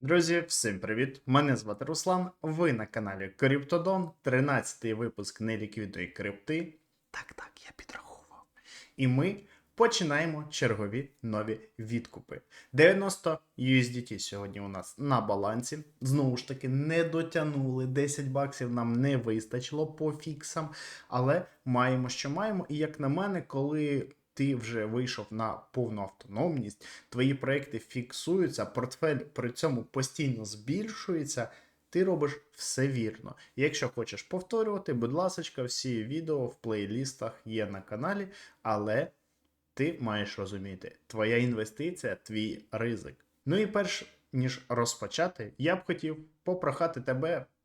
Друзі, всім привіт! Мене звати Руслан. Ви на каналі Криптодон, 13-й випуск неліквідної крипти. Так, так, я підраховував. І ми починаємо чергові нові відкупи. 90 USDT сьогодні у нас на балансі. Знову ж таки, не дотягнули 10 баксів, нам не вистачило по фіксам, але маємо, що маємо. І як на мене, коли ти вже вийшов на повну автономність, твої проекти фіксуються, портфель при цьому постійно збільшується. Ти робиш все вірно. Якщо хочеш повторювати, будь ласка, всі відео в плейлістах є на каналі, але ти маєш розуміти, твоя інвестиція, твій ризик. Ну і перш ніж розпочати, я б хотів попрохати тебе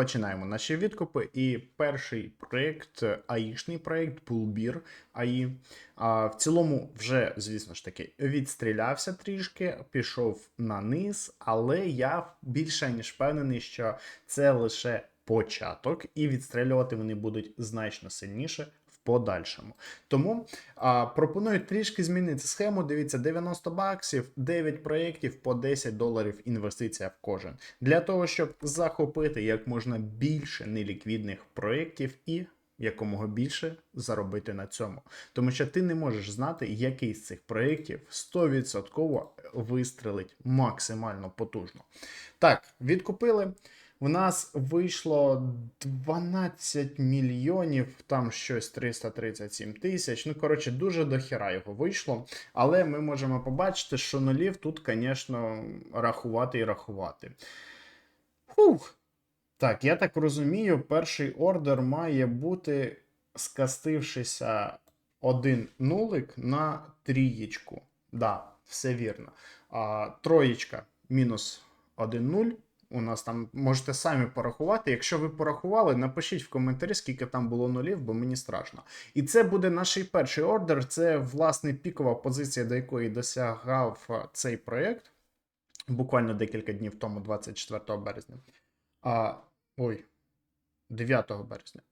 починаємо наші відкупи. І перший проєкт, аїшний проєкт, Булбір АІ. А, в цілому, вже, звісно ж таки, відстрілявся трішки, пішов на низ, але я більше ніж впевнений, що це лише початок, і відстрілювати вони будуть значно сильніше. Подальшому. Тому а, пропоную трішки змінити схему. Дивіться, 90 баксів, 9 проєктів по 10 доларів інвестиція в кожен. Для того, щоб захопити як можна більше неліквідних проєктів і якомога більше заробити на цьому. Тому що ти не можеш знати, який з цих проєктів 100% вистрелить максимально потужно. Так, відкупили. В нас вийшло 12 мільйонів, там щось 337 тисяч. Ну, коротше, дуже дохера його вийшло. Але ми можемо побачити, що нулів тут, звісно, рахувати і рахувати. Фух. Так, я так розумію, перший ордер має бути, скастившися один нулик на трієчку. Да, все вірно. А, Троєчка мінус 1 0. У нас там можете самі порахувати. Якщо ви порахували, напишіть в коментарі, скільки там було нулів, бо мені страшно. І це буде наш перший ордер. Це власне пікова позиція, до якої досягав цей проєкт. Буквально декілька днів тому, 24 березня. А, Ой, 9 березня.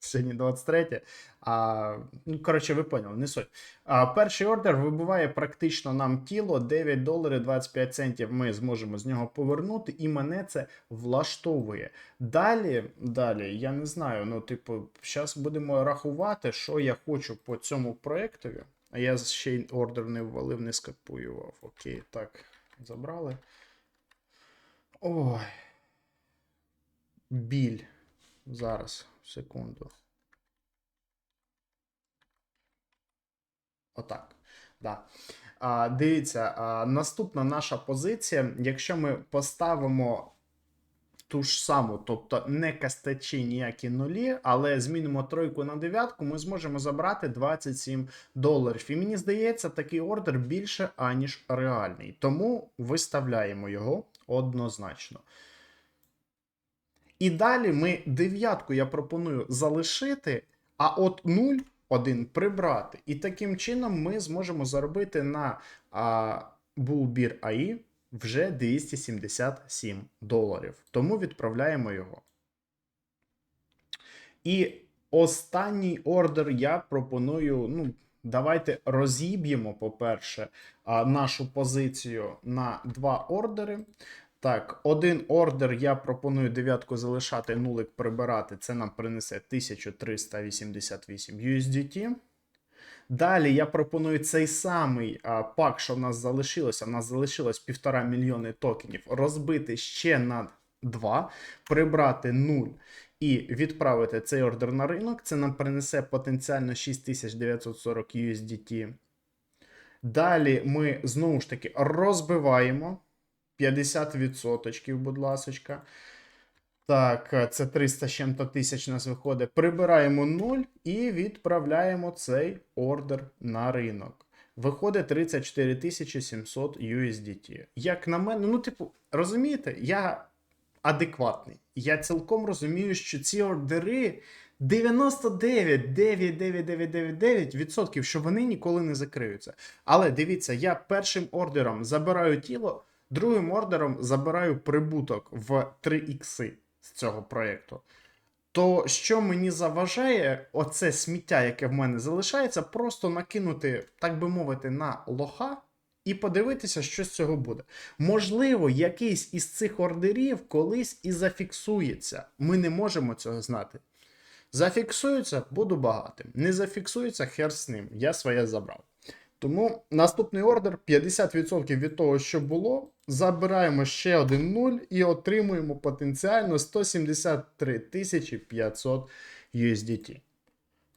Сьогодні 23. А, ну, коротше, ви поняли, не суть. А, перший ордер вибиває практично нам тіло 9 доларів 25 центів. Ми зможемо з нього повернути, і мене це влаштовує. Далі, далі, я не знаю. Ну, типу, зараз будемо рахувати, що я хочу по цьому проєктові. А я ще й ордер не ввалив, не скопіював. Окей, так, забрали. Ой. Біль. Зараз, секунду. Отак. Да. А, Дивіться, а, наступна наша позиція. Якщо ми поставимо ту ж саму, тобто не кастачі ніякі нулі, але змінимо тройку на дев'ятку, ми зможемо забрати 27 доларів. І мені здається, такий ордер більше, аніж реальний. Тому виставляємо його однозначно. І далі ми дев'ятку я пропоную залишити, а от 0, 1 прибрати. І таким чином ми зможемо заробити на а, Bullbeer AI вже 277 доларів. Тому відправляємо його. І останній ордер я пропоную. ну, Давайте розіб'ємо, по-перше, нашу позицію на два ордери. Так, один ордер я пропоную дев'ятку залишати, нулик прибирати. Це нам принесе 1388 USDT. Далі я пропоную цей самий а, пак, що в нас залишилося. В нас залишилось 1,5 мільйони токенів, розбити ще на 2, прибрати 0 і відправити цей ордер на ринок. Це нам принесе потенціально 6940 USDT. Далі ми знову ж таки розбиваємо. 50%, будь ласочка. Так, це 300 з чим-то тисяч нас виходить. Прибираємо 0 і відправляємо цей ордер на ринок. Виходить 34 700 USDT. Як на мене, ну, типу, розумієте, я адекватний. Я цілком розумію, що ці ордери 99,99999%, що вони ніколи не закриються. Але дивіться, я першим ордером забираю тіло, другим ордером забираю прибуток в 3 ікси з цього проєкту. То що мені заважає, оце сміття, яке в мене залишається, просто накинути, так би мовити, на лоха і подивитися, що з цього буде. Можливо, якийсь із цих ордерів колись і зафіксується. Ми не можемо цього знати. Зафіксується, буду багатим. Не зафіксується, хер з ним. Я своє забрав. Тому наступний ордер 50% від того, що було. Забираємо ще один 0 і отримуємо потенціально 173 500 USDT.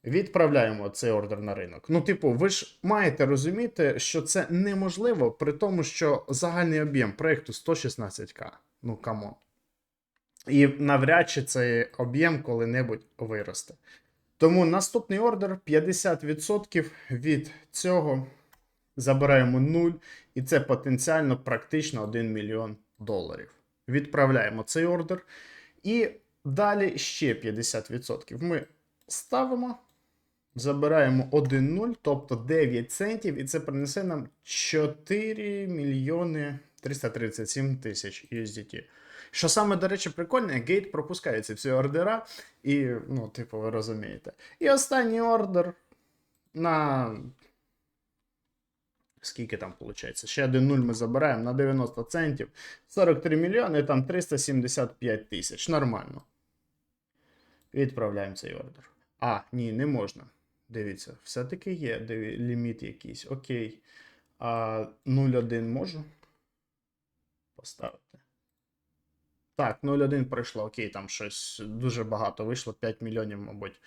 Відправляємо цей ордер на ринок. Ну, типу, ви ж маєте розуміти, що це неможливо, при тому, що загальний об'єм проєкту 116к. Ну, камон. І навряд чи цей об'єм коли-небудь виросте. Тому наступний ордер 50% від цього забираємо 0, і це потенціально практично 1 мільйон доларів. Відправляємо цей ордер. І далі ще 50%. Ми ставимо, забираємо 1-0, тобто 9 центів, і це принесе нам 4 мільйони 337 тисяч USDT. Що саме, до речі, прикольне, гейт пропускає ці всі ордера, і, ну, типу, ви розумієте. І останній ордер на. Скільки там виходить? Ще один 0 ми забираємо на 90 центів. 43 мільйони, там 375 тисяч. Нормально. Відправляємо цей ордер. А, ні, не можна. Дивіться, все-таки є диві, ліміт якийсь. Окей. А 0,1 можу поставити. Так, 0,1 пройшло. Окей, там щось дуже багато вийшло, 5 мільйонів, мабуть.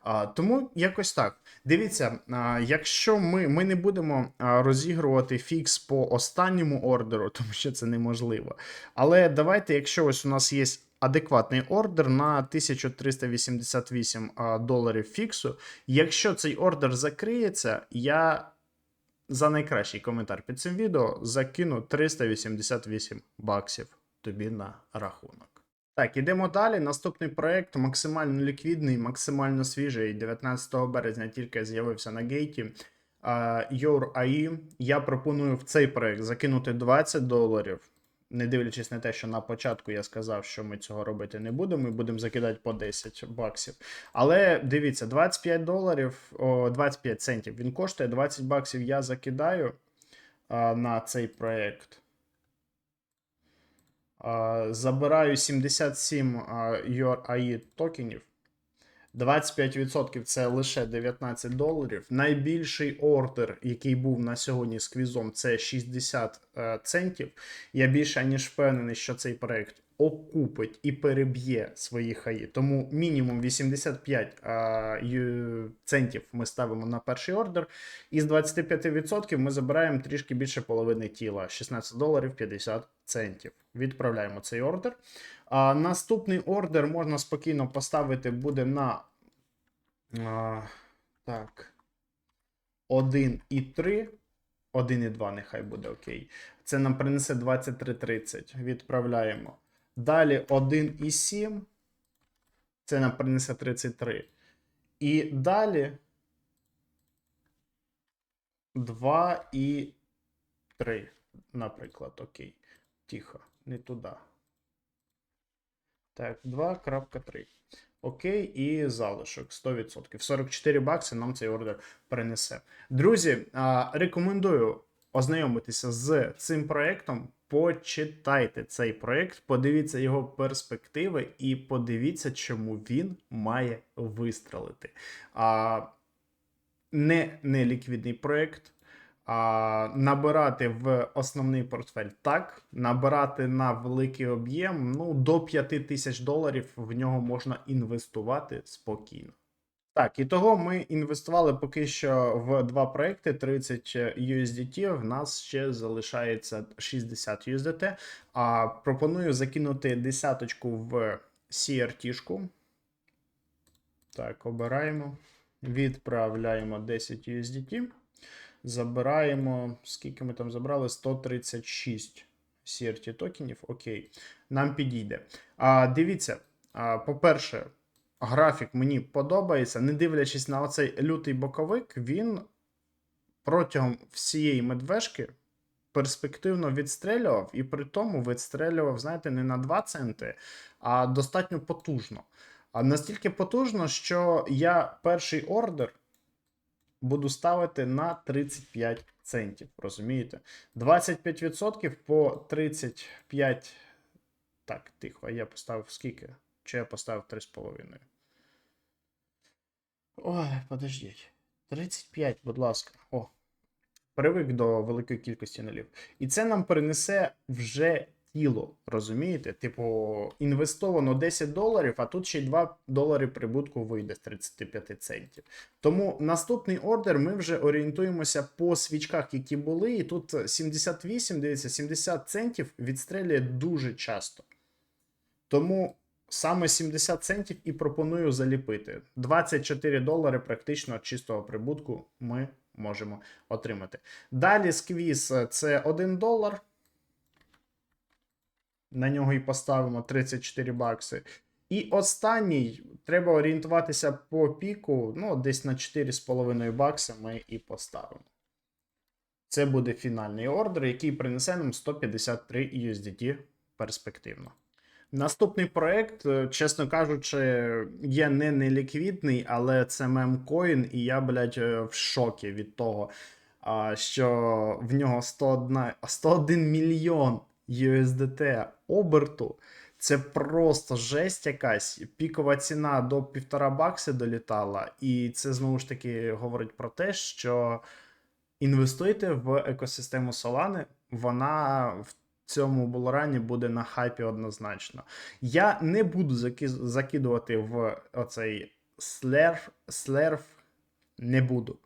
А, тому якось так. Дивіться, а, якщо ми ми не будемо розігрувати фікс по останньому ордеру, тому що це неможливо. Але давайте, якщо ось у нас є адекватний ордер на 1388 а, доларів фіксу, якщо цей ордер закриється, я за найкращий коментар під цим відео закину 388 баксів тобі на рахунок. Так, ідемо далі. Наступний проект максимально ліквідний, максимально свіжий. 19 березня тільки з'явився на гейті. Your AI. Я пропоную в цей проект закинути 20 доларів. Не дивлячись на те, що на початку я сказав, що ми цього робити не будемо, ми будемо закидати по 10 баксів. Але дивіться, 25 доларів, о, 25 центів він коштує, 20 баксів я закидаю на цей проект. Забираю 77 URI токенів. 25% це лише 19 доларів. Найбільший ордер, який був на сьогодні з квізом, це 60 е, центів. Я більше ніж впевнений, що цей проект окупить і переб'є свої хаї. Тому мінімум 85 е, центів ми ставимо на перший ордер. І з 25% ми забираємо трішки більше половини тіла 16 доларів 50 центів. Відправляємо цей ордер. А, наступний ордер можна спокійно поставити буде на а, так, 1 і 3. 1 і 2 нехай буде окей. Це нам принесе 23.30. Відправляємо. Далі 1 і 7. Це нам принесе 33. І далі 2 і 3, наприклад, окей. Тихо, не туди. Так, 2.3. Окей, і залишок 100%. 44 бакси нам цей ордер принесе. Друзі, рекомендую ознайомитися з цим проєктом. Почитайте цей проєкт, подивіться його перспективи і подивіться, чому він має вистрелити. А, не неліквідний проєкт. А, набирати в основний портфель так, набирати на великий об'єм, ну, до 5 тисяч доларів в нього можна інвестувати спокійно. Так, і того ми інвестували поки що в два проекти 30 USDT. В нас ще залишається 60 USDT. А пропоную закинути десяточку в CRT-шку. Так, обираємо. Відправляємо 10 USDT. Забираємо. Скільки ми там забрали? 136 CRT токенів. Окей, нам підійде. А, Дивіться, по-перше, графік мені подобається, не дивлячись на оцей лютий боковик, він протягом всієї медвежки перспективно відстрелював, і при тому відстрелював, знаєте, не на 2 центи, а достатньо потужно. А настільки потужно, що я перший ордер буду ставити на 35 центів. Розумієте? 25% по 35. Так, тихо, я поставив скільки? Чи я поставив 3,5? Ой, подождіть. 35, будь ласка. О. Привик до великої кількості нулів. І це нам принесе вже тіло, розумієте? Типу, інвестовано 10 доларів, а тут ще й 2 долари прибутку вийде з 35 центів. Тому наступний ордер ми вже орієнтуємося по свічках, які були. І тут 78, дивіться, 70 центів відстрелює дуже часто. Тому саме 70 центів і пропоную заліпити. 24 долари практично чистого прибутку ми можемо отримати. Далі сквіз е, це 1 долар. На нього і поставимо 34 бакси. І останній треба орієнтуватися по піку. Ну, десь на 4,5 бакси ми і поставимо. Це буде фінальний ордер, який принесе нам 153 USDT перспективно. Наступний проект, е, чесно кажучи, є не неліквідний, але це мемкоін, і я, блядь, е, в шокі від того, що в нього 101, 101 мільйон USDT оберту. Це просто жесть якась. Пікова ціна до півтора бакси долітала, і це знову ж таки говорить про те, що інвестуйте в екосистему Solana, вона в цьому булорані буде на хайпі однозначно. Я не буду заки- закидувати в оцей слерф, слерф не буду.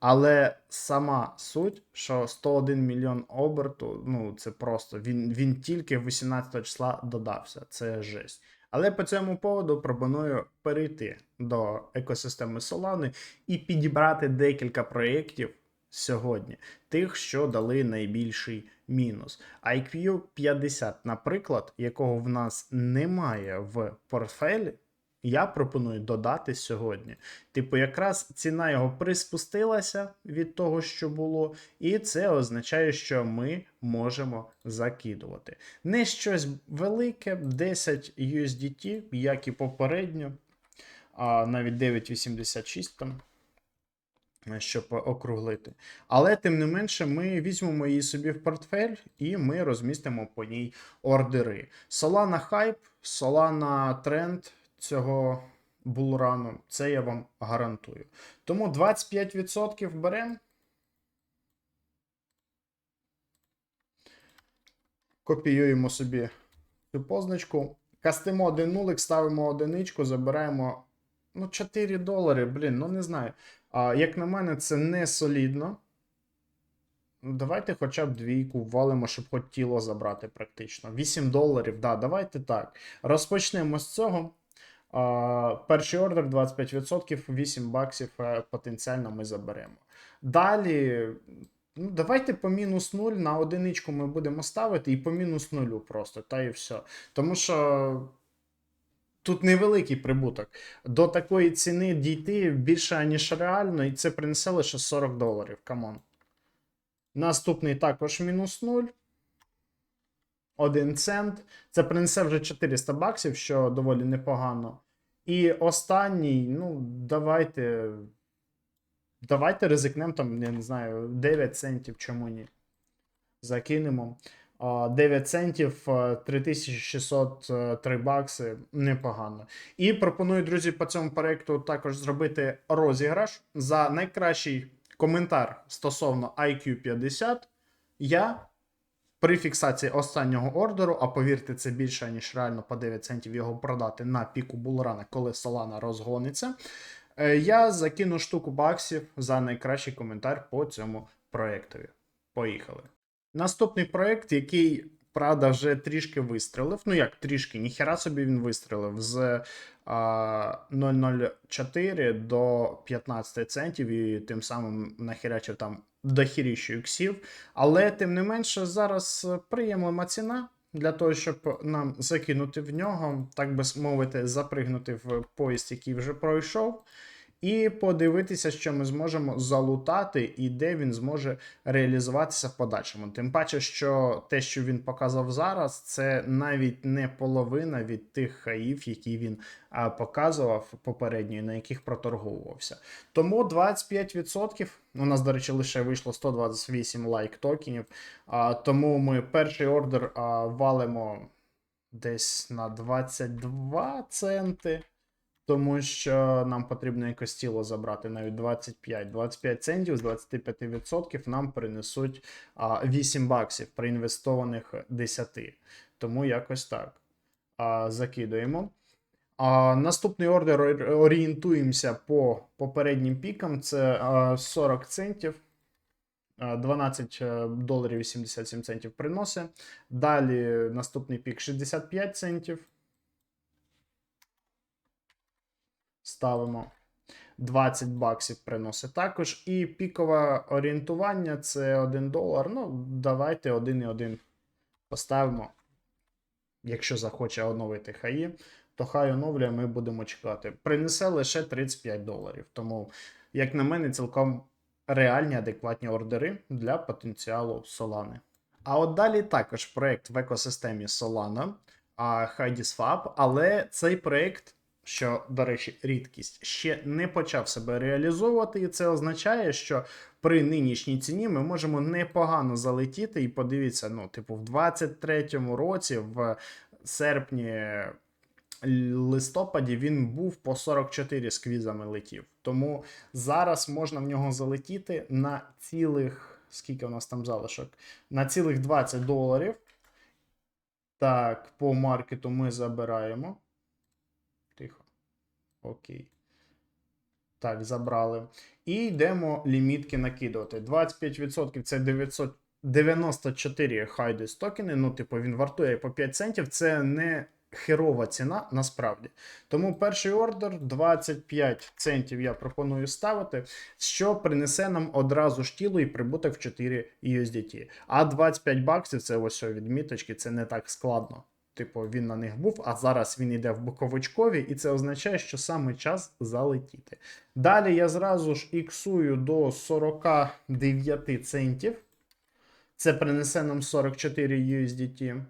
Але сама суть, що 101 мільйон оберту, ну це просто він, він тільки 18 числа додався. Це жесть. Але по цьому поводу пропоную перейти до екосистеми Solana і підібрати декілька проєктів сьогодні, тих, що дали найбільший мінус. IQ 50, наприклад, якого в нас немає в портфелі. Я пропоную додати сьогодні. Типу, якраз ціна його приспустилася від того, що було, і це означає, що ми можемо закидувати. Не щось велике, 10 USDT, як і попередньо, а навіть 9,86 там. Щоб округлити. Але тим не менше, ми візьмемо її собі в портфель і ми розмістимо по ній ордери. Solana хайп, Solana тренд цього булрану, це я вам гарантую. Тому 25% беремо. Копіюємо собі цю позначку. Кастимо один нулик, ставимо одиничку, забираємо ну, 4 долари. Блін, ну не знаю. А, Як на мене, це не солідно. Ну, Давайте хоча б двійку ввалимо, щоб хоч тіло забрати практично. 8 доларів, да, давайте так. Розпочнемо з цього. А, Перший ордер 25%, 8 баксів е, потенціально ми заберемо. Далі, ну, давайте по мінус 0 на одиничку ми будемо ставити і по мінус 0 просто, та і все. Тому що. Тут невеликий прибуток. До такої ціни дійти більше, ніж реально, і це принесе лише 40 доларів. Камон. Наступний також мінус 0. 1 цент. Це принесе вже 400 баксів, що доволі непогано. І останній, ну, давайте. Давайте ризикнемо там, я не знаю, 9 центів, чому ні. Закинемо. А, 9 центів, 3603 бакси. Непогано. І пропоную, друзі, по цьому проєкту також зробити розіграш за найкращий коментар стосовно IQ 50. Я при фіксації останнього ордеру, а повірте, це більше, ніж реально по 9 центів його продати на піку булрана, коли Solana розгониться. е, Я закину штуку баксів за найкращий коментар по цьому проєктові. Поїхали. Наступний проєкт, який, правда, вже трішки вистрелив. Ну як трішки, ніхера собі він вистрелив з а, 0,04 до 15 центів і тим самим нахерячив там дохіріщу іксів. Але тим не менше, зараз приємлема ціна. для того, щоб нам закинути в нього, так би мовити, запригнути в поїзд, який вже пройшов, і подивитися, що ми зможемо залутати і де він зможе реалізуватися в подальшому. Тим паче, що те, що він показав зараз, це навіть не половина від тих хаїв, які він показував попередньо, на яких проторговувався. Тому 25%. У нас, до речі, лише вийшло 128 лайк токенів. А, тому ми перший ордер а, валимо десь на 22 центи. Тому що нам потрібно якось тіло забрати навіть 25. 25 центів з 25% нам принесуть 8 баксів при інвестованих 10. Тому якось так. Закидуємо. А, наступний ордер орієнтуємося по попереднім пікам. Це 40 центів. 12 е, доларів 87 центів приносить. Далі наступний пік 65 центів. Ставимо 20 баксів приносить також. І пікове орієнтування це 1 долар. Ну, давайте 1,1 поставимо. Якщо захоче оновити хаї, то хай оновлює, ми будемо чекати. Принесе лише 35 доларів. Тому, як на мене, цілком реальні адекватні ордери для потенціалу Solana. А от далі також проект в екосистемі Solana, HiDisFab, але цей проект, що, до речі, рідкість, ще не почав себе реалізовувати, і це означає, що при нинішній ціні ми можемо непогано залетіти. І подивіться, ну, типу, в 23-му році, в серпні. Листопаді він був по 44 сквізами летів. Тому зараз можна в нього залетіти на цілих. Скільки у нас там залишок? На цілих 20 доларів. Так, по маркету ми забираємо. Окей. Так, забрали. І йдемо лімітки накидувати. 25% це 994 хайдес токени. Ну, типу, він вартує по 5 центів. Це не херова ціна насправді. Тому перший ордер 25 центів я пропоную ставити, що принесе нам одразу ж тіло і прибуток в 4 USDT. А 25 баксів це ось відміточки, це не так складно. Типу, він на них був, а зараз він йде в боковичкові, і це означає, що саме час залетіти. Далі я зразу ж іксую до 49 центів. Це принесе нам 44 USDT.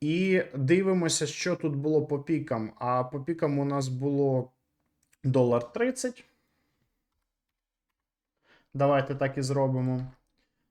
І дивимося, що тут було по пікам. А по пікам у нас було долар 30. Давайте так і зробимо.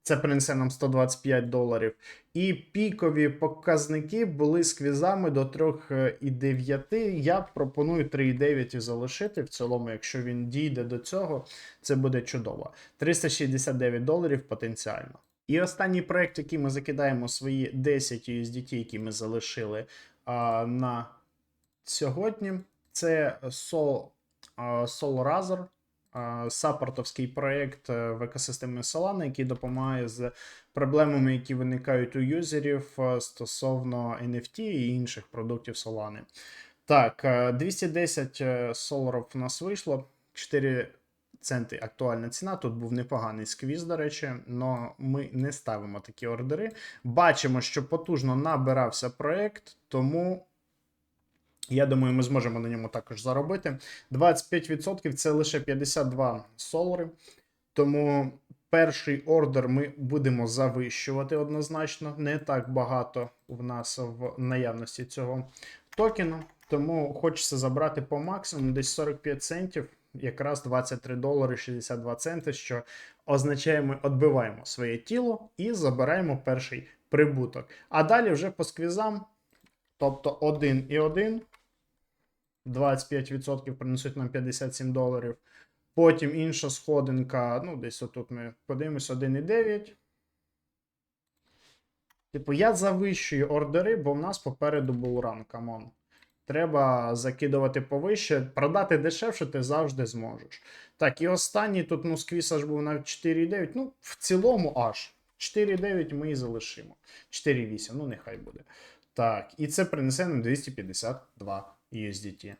Це принесе нам 125 доларів. І пікові показники були з квізами до 3,9. Я пропоную 3,9 і залишити. В цілому, якщо він дійде до цього, це буде чудово. 369 доларів потенціально. І останній проект, який ми закидаємо свої 10 USDT, які ми залишили а, на сьогодні, це Sol, а, SoulRazor, а, саппортовський проєкт е, в екосистемі Solana, який допомагає з проблемами, які виникають у юзерів е, стосовно NFT і інших продуктів Solana. Так, е, 210 е, соларів у нас вийшло. 4 центи актуальна ціна. Тут був непоганий сквіз, до речі, але ми не ставимо такі ордери. Бачимо, що потужно набирався проект, тому. Я думаю, ми зможемо на ньому також заробити. 25% це лише 52 солари. Тому перший ордер ми будемо завищувати однозначно. Не так багато в нас в наявності цього токену. Тому хочеться забрати по максимуму десь 45 центів, якраз 23 долари 62 центи, що означає, ми відбиваємо своє тіло і забираємо перший прибуток. А далі вже по сквізам, тобто 1 і 1, 25% принесуть нам 57 доларів. Потім інша сходинка, ну, десь отут ми подивимось 1,9. Типу, я завищую ордери, бо в нас попереду був ран, камон. Треба закидувати повище, продати дешевше ти завжди зможеш. Так, і останній тут ну, сквіз аж був навіть 4,9. Ну, в цілому аж. 4,9 ми і залишимо. 4,8, ну нехай буде. Так, і це принесе нам 252 USDT.